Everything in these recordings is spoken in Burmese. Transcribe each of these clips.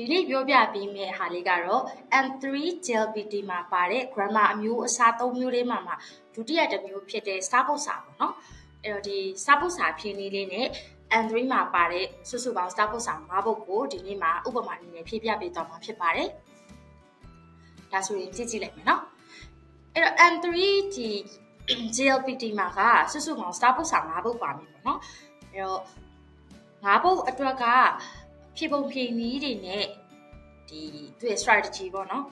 ဒီနေ့ပြောပြပေးမယ့်ဟာလေးကတော့ M3 GLPT မှာပါတဲ့ grammar အမျိုးအစား၃မျိုးလေးမှာမှာဒုတိယတစ်မျိုးဖြစ်တဲ့စာပုတ်စာပေါ့နော်အဲ့တော့ဒီစာပုတ်စာဖြည့်နည်းလေးနဲ့ M3 မှာပါတဲ့စုစုပေါင်းစာပုတ်စာ၅ပုဒ်ကိုဒီနေ့မှာဥပမာအနေနဲ့ဖြည့်ပြပေးသွားမှာဖြစ်ပါတယ်ဒါဆိုရင်ကြည့်ကြည့်လိုက်မယ်နော်အဲ့တော့ M3 ဒီ GLPT မှာကစုစုပေါင်းစာပုတ်စာ၅ပုဒ်ပါမယ်ပေါ့နော်အဲ့တော့၅ပုဒ်အတွက်က ဖြည့်ပုံဖြည့်နည်းတွေနဲ့ဒီသူ့ရဲ့ strategy ပေါ့နော်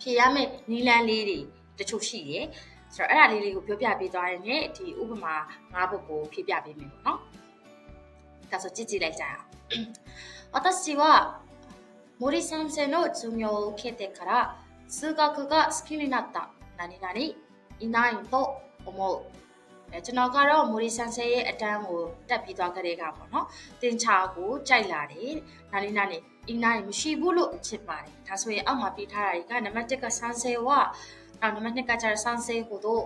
ဖြည့်ရမယ့်နည်းလမ်းလေးတွေတချို့ရှိတယ်ဆိုတော့အဲ့ဒါလေးလေးကိုပြောပြပေးသွားရင်လည်းဒီဥပမာ၅ပုဒ်ကိုဖြည့်ပြပေးမယ်ပေါ့နော်ဒါဆိုကြည့်ကြည့်လိုက်ကြအောင်私は森先生の授業を受けてから数学が好きになった何々いないと思う အဲကျွန်တော်ကတော့မိုရီဆန်ဆဲရဲ့အတန်းကိုတက်ပြီးသွားကြတဲ့ကပေါ့နော်တင်ချာကိုကြိုက်လာတယ်နာနေနာနေအင်းနိုင်မရှိဘူးလို့ချစ်ပါတယ်ဒါဆိုရင်အောက်မှာပြထားတာတွေကနံပါတ်1ကဆန်ဆဲဝနောက်နံပါတ်2ကကျတော့ဆန်ဆဲဟိုတို့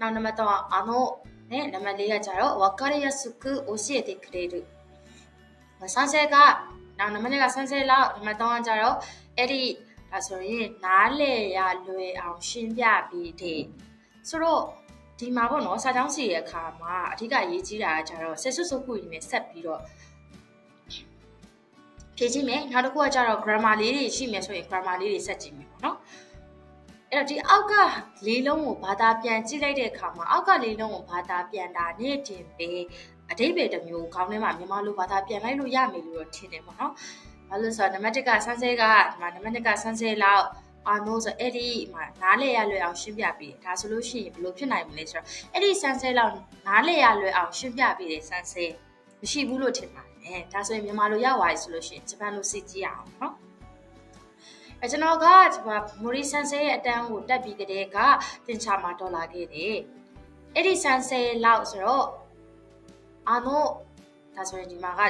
နောက်နံပါတ်3ကအာနိုနဲ့နံပါတ်4ကကျတော့ဝကာရီယာစုကုအိုရှီတေကရေရုဆန်ဆဲကနောက်နံပါတ်2ကဆန်ဆဲလောက်နံပါတ်3ကကျတော့အဲ့ဒီဒါဆိုရင်နားလေရလွယ်အောင်ရှင်းပြပြီးတဲ့ဆိုတော့ ဒီမှာပေါ့နော်စာကြောင်းစီရဲ့အခါမှာအဓိကရေးကြီးတာကကျတော့ဆက်စွစုခုရင်းနဲ့ဆက်ပြီးတော့ဖြည့်ကြည့်မယ်နောက်တစ်ခုကကျတော့ grammar လေးတွေရှိမယ်ဆိုရင် grammar လေးတွေဆက်ကြည့်မယ်ပေါ့နော်အဲ့တော့ဒီအောက်ကလေးလုံးကိုဘာသာပြန်ကြည့်လိုက်တဲ့အခါမှာအောက်ကလေးလုံးကိုဘာသာပြန်တာနဲ့တင်ပဲအတိတ်ပဲတစ်မျိုးခေါင်းထဲမှာမြန်မာလိုဘာသာပြန်လိုက်လို့ရမယ်လို့တော့ထင်တယ်ပေါ့နော်ဘာလို့ဆိုတော့နံပါတ်1ကဆန်းဆဲကဒီမှာနံပါတ်2ကဆန်းဆဲလောက် အာနိုးဆိုအဲ့ဒီမှာနားလေရလွယ်အောင်ရှင်းပြပေးတယ်ဒါဆိုလို့ရှိရင်ဘယ်လိုဖြစ်နိုင်မလဲဆိုတော့အဲ့ဒီဆန်းဆဲလောက်နားလေရလွယ်အောင်ရှင်းပြပေးတယ်ဆန်းဆဲမရှိဘူးလို့ထင်ပါတယ်ဒါဆိုရင်မြန်မာလိုရသွားပြီဆိုလို့ရှိရင်ဂျပန်လိုစစ်ကြည့်အောင်နော်အဲကျွန်တော်ကဒီမှာမိုရီဆန်ဆဲရဲ့အတန်းကိုတက်ပြီးကြတဲ့ကတင်ချာမှာဒေါ်လာခဲ့တယ်အဲ့ဒီဆန်ဆဲလောက်ဆိုတော့အာနိုဒါဆိုရင်ဒီမှာကအာ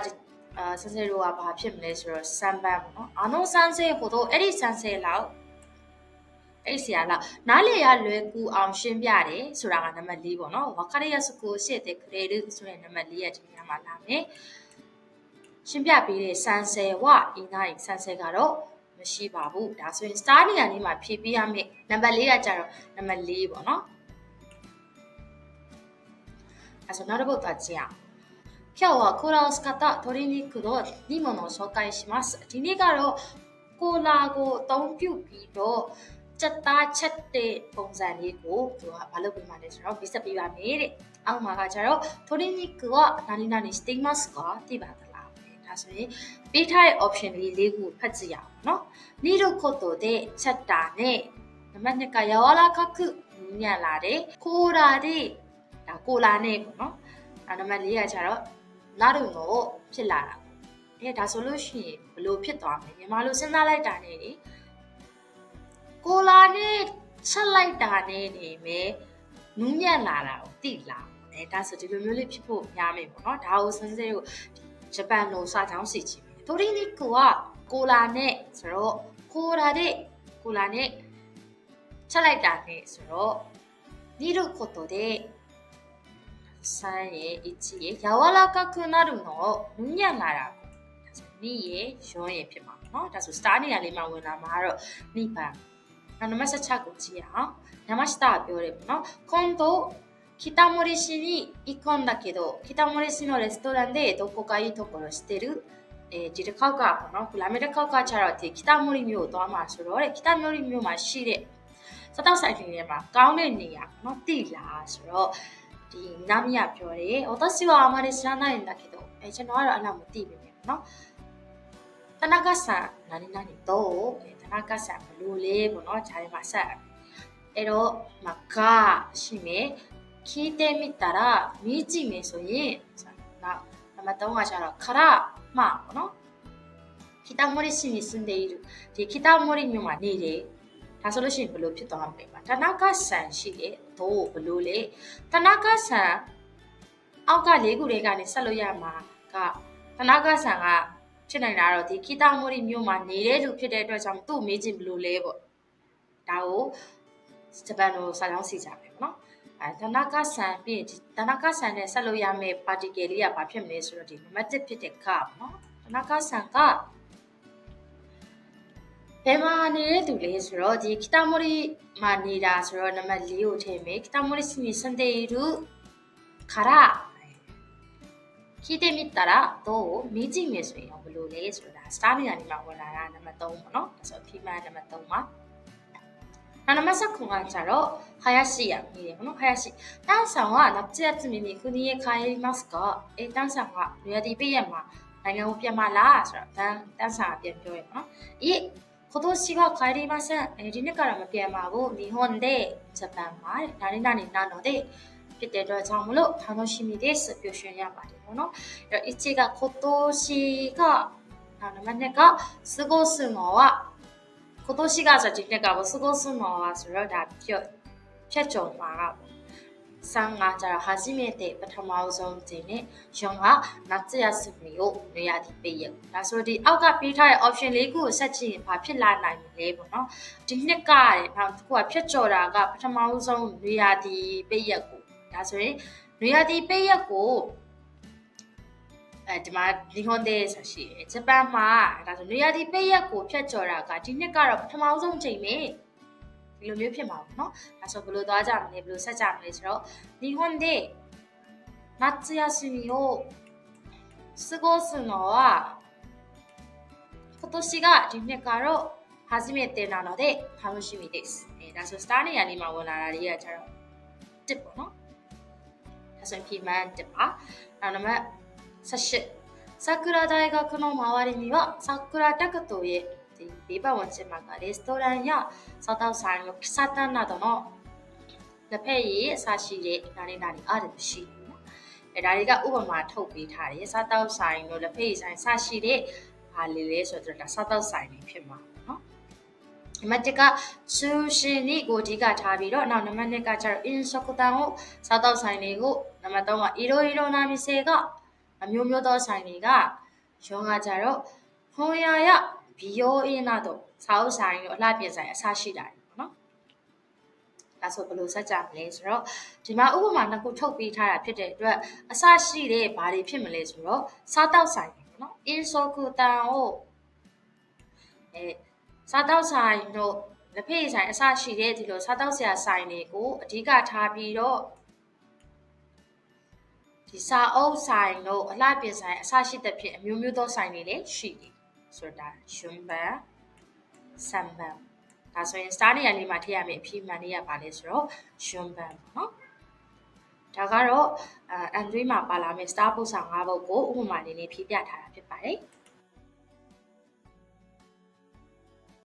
ဆန်ဆဲတို့ကဘာဖြစ်မလဲဆိုတော့ဆန်ပန်ပေါ့နော်အာနိုဆန်ဆဲဟိုတော့အဲ့ဒီဆန်ဆဲလောက် အဲ့ဆရာလောက်နားလေရလွယ်ကူအောင်ရှင်းပြတယ်ဆိုတာကနံပါတ်၄ပေါ့နော်ဝါခရရစကိုရှစ်တဲ့ခရေဒဆိုတဲ့နံပါတ်၄ရဲ့ဒီနေရာမှာလာမယ်ရှင်းပြပေးတဲ့ဆန်ဆယ်ဝအင်းတိုင်းဆန်ဆယ်ကတော့မရှိပါဘူးဒါဆိုရင် star နေရာလေးမှာဖြည့်ပေးရမယ်နံပါတ်၄ကကြတော့နံပါတ်၄ပေါ့နော်အဲဆိုနောက်တစ်ပုဒ်သွားကြည့်အောင်今日はコーラを使った鶏肉の煮物を紹介しますဒီနေ့ကတော့ကိုလာကိုအသုံးပြုပြီးတော့ ချက်သားချက်တဲ့ပုံစံလေးကိုသူကမလုပ်ပေးမှလဲဆိုတော့ပြဆက်ပေးပါမယ်တဲ့အောက်မှာကကျတော့ထိုဒီနီကအနာလီနာနေစတိမတ်စ်ကတိပါသလားဒါဆိုရင်ပေးထားတဲ့ option လေးလေးကိုဖတ်ကြည့်ရအောင်เนาะနီရိုခိုတိုတဲ့ချက်တာနဲ့နံပါတ်2ကရဝလာခခုညံလာတဲ့ကိုရာတဲ့ဒါကိုလာနဲ့ပေါ့เนาะအဲနံပါတ်4ကကျတော့လာရုံကိုဖြစ်လာတာပေါ့အဲဒါဆိုလို့ရှိရင်ဘလို့ဖြစ်သွားမလဲမြန်မာလိုစဉ်းစားလိုက်တာနဲ့ ကိုလာနဲ့ချက်လိုက်တာနဲ့နေမယ်နူးညံ့လာတာကိုသိလာအဲဒါဆိုဒီလိုမျိုးလေးဖြစ်ဖို့များမယ်ပေါ့နော်ဒါကိုစင်စစ်ကိုဂျပန်လိုစာကြောင်းစီချင်မယ်တိုရီနီကိုကကိုလာနဲ့ဆိုတော့ကိုလာတဲ့ကိုလာနဲ့ချက်လိုက်တာနဲ့ဆိုတော့煮ることで3ရဲ့1ရဲ့柔らかくなるのをနူးညံ့လာတာကိုဒါဆို2ရဲ့ရောရဲ့ဖြစ်မှာပေါ့နော်ဒါဆို star နေရာလေးမှာဝင်လာမှာတော့နိဗ္ あの、まさちゃこちや、山下って言われるの。今度、北森市に行くんだけど、北森市のレストランでどこかいいところ知ってる？えー、ジルカウカーのフラメルカウカーチャラティ、北森ミュードアマーシュロー、北森ミューマシレ。佐藤さんに言えば、顔面にやの？っていや、そろ。南アぴょレ、私はあまり知らないんだけど、え、じゃあ、あら、あら、もっていいみたい。 ပေါ့နော်။田中さん何々どう田中さんဘလို့လဲပေါ့နော်ဂျားထဲမှာဆက်အဲ့တော့မကရှိမယ်聞いてみたら見ကြည့်မယ်ဆိုရင်နောက်နံပါတ်3ကကျတော့ခရမပေါ့နော်北森市に住んでいるဒီ北森မြို့မှာနေတယ်ဒါဆိုလို့ရှိရင်ဘယ်လိုဖြစ်သွားမလဲပါ田中さんရှိတယ်တို့ဘယ်လိုလဲ田中さんအောက်ကလေးခုတွေကနေဆက်လို့ရမှာက田中さんက ဖြစ်နိုင်တာတော့ဒီခိတမိုရီမြို့မှာနေတဲ့သူဖြစ်တဲ့အတွက်ကြောင့်သူ့မေးကြည့်မလို့လဲပေါ့ဒါကိုဂျပန်လိုစာကြောင်းစီကြမယ်ပေါ့နော်အဲဒနာကဆန်ပြီးဒနာကဆန်နဲ့ဆက်လို့ရမယ့် particle လေးကဘာဖြစ်မလဲဆိုတော့ဒီ magnetic ဖြစ်တဲ့ကပေါ့နော်ဒနာကဆန်ကဘယ်မှာနေတဲ့သူလဲဆိုတော့ဒီခိတမိုရီမှာနေတာဆိုတော့နံပါတ်၄ကိုထည့်မယ်ခိတမိုရီစီနီစန်တေရူခါရာ 聞いてみたらどう見ကြည့်မယ်ဆိုရင်ဘယ်လိုလဲဆိုတာ star နေရာနေမှာဝင်လာတာနံပါတ်3ပေါ့နော်ဒါဆိုအဖြေမှန်နံပါတ်3ပါナナマサコがじゃろ、林やみれの林。ダンさんは夏休みに国へ帰りますかえ、ダンさんは、ぬやdi ピエマ、နိုင်ငံကိုပြန်မလားဆိုတော့တန်းတန်းစာပြန်ပြောရမှာနော်။ဤ今年は帰りません。အဲဒီနှစ်ကတော့မပြန်ပါဘူး။日本でဂျပန်မှာဒါရင်းနာနေနာので ဖြစ်တဲ့အတွက်ကြောင့်မလို့楽しみですပြောရှင်ရပါတယ်ပေါ့နော်။အဲ့တော့1が今年があの真ん中過ごすのは今年ကဆိုဒီနှစ်ကပေါ့過ごすのはဆိုတော့ဒါဖြတ်ဖြတ်ကျော်မှာကပေါ့ဆန်းကကြတော့初めてပထမဆုံးချိန်နဲ့ရုံက夏休みをနေရာဒီပေးရဒါဆိုဒီအောက်ကပေးထားတဲ့ option လေးခုကိုဆက်ကြည့်ရင်ဘာဖြစ်လာနိုင်မလဲပေါ့နော်ဒီနှစ်ကတဲ့နောက်တစ်ခုကဖြတ်ကျော်တာကပထမဆုံးနေရာဒီပေးရကို ဒါဆိုရင်နေရာဒီပေးရကိုအဲဒီမှာ日本でဆိုရှိတယ်ဂျပန်မှာဒါဆိုနေရာဒီပေးရက်ကိုဖြတ်ကျော်တာကဒီနှစ်ကတော့ပထမဆုံးချိန်ပဲဒီလိုမျိုးဖြစ်မှာပေါ့နော်ဒါဆိုဘယ်လိုသွားကြမလဲဘယ်လိုဆက်ကြမလဲဆိုတော့日本で夏休みを過ごすのは今年がဒီနှစ်ကတော့初めてなので楽しみですအဲဒါဆို star နေရာလေးမှာဝင်လာတာလေးကကျတော့တစ်ပေါ့နော်ဒါဆို ရင်ပြမှန်းတစ်ပါနောက်နံပါတ်18桜大学の周りには桜タクトへビバワンチマがレストランやサタウさんの喫茶店などのလက်ဖက်ရည်အစရှိတဲ့နာရီနာရီအားတွေရှိတယ်နော်။အဲဒါတွေကဥပမာထုတ်ပေးထားတယ်။စားတောက်ဆိုင်တို့လက်ဖက်ရည်ဆိုင်စရှိတဲ့ဘာလေးလဲဆိုတော့ဒါစားတောက်ဆိုင်တွေဖြစ်မှာ နော်။နံပါတ်1ကဆူရှင်နီကိုအဓိကထားပြီးတော့နောက်နံပါတ်2ကကျတော့အင်ဆိုကတန်ကိုစားတောက်ဆိုင်တွေကိုနံပါတ်3ကအီရိုအီရိုနာမီဆေကအမျိုးမျိုးသောဆိုင်တွေကရောကကြတော့ဟွန်ယာရဘီယိုအင်းနာတို့စာအုပ်ဆိုင်တို့အလှပြင်ဆိုင်အစရှိတာပေါ့နော်ဒါဆိုဘယ်လိုဆက်ကြမလဲဆိုတော့ဒီမှာဥပမာနှစ်ခုထုတ်ပေးထားတာဖြစ်တဲ့အတွက်အစရှိတဲ့ဘာတွေဖြစ်မလဲဆိုတော့စားတောက်ဆိုင်ပေါ့နော်အင်းဆိုကူတန်ကိုအဲ စားတောက်ဆိုင်တို့လက်ဖက်ဆိုင်အစရှိတဲ့ဒီလိုစားတောက်ဆရာဆိုင်တွေကိုအဓိကထားပြီးတော့ဒီစာအုပ်ဆိုင်တို့အလှပြင်ဆိုင်အစရှိတဲ့ဖြစ်အမျိုးမျိုးသောဆိုင်တွေလည်းရှိတယ်ဆိုတာရှင်ပန်ဆမ်ပန်ဒါဆိုရင် star နေရာလေးမှာထည့်ရမယ့်အဖြေမှန်လေးရပါလဲဆိုတော့ရှင်ပန်ပေါ့နော်ဒါကတော့အန်ဒရီမှာပါလာမယ့် star ပုစာ၅ပုဒ်ကိုဥပမာလေးလေးဖြည့်ပြထားတာဖြစ်ပါတယ်။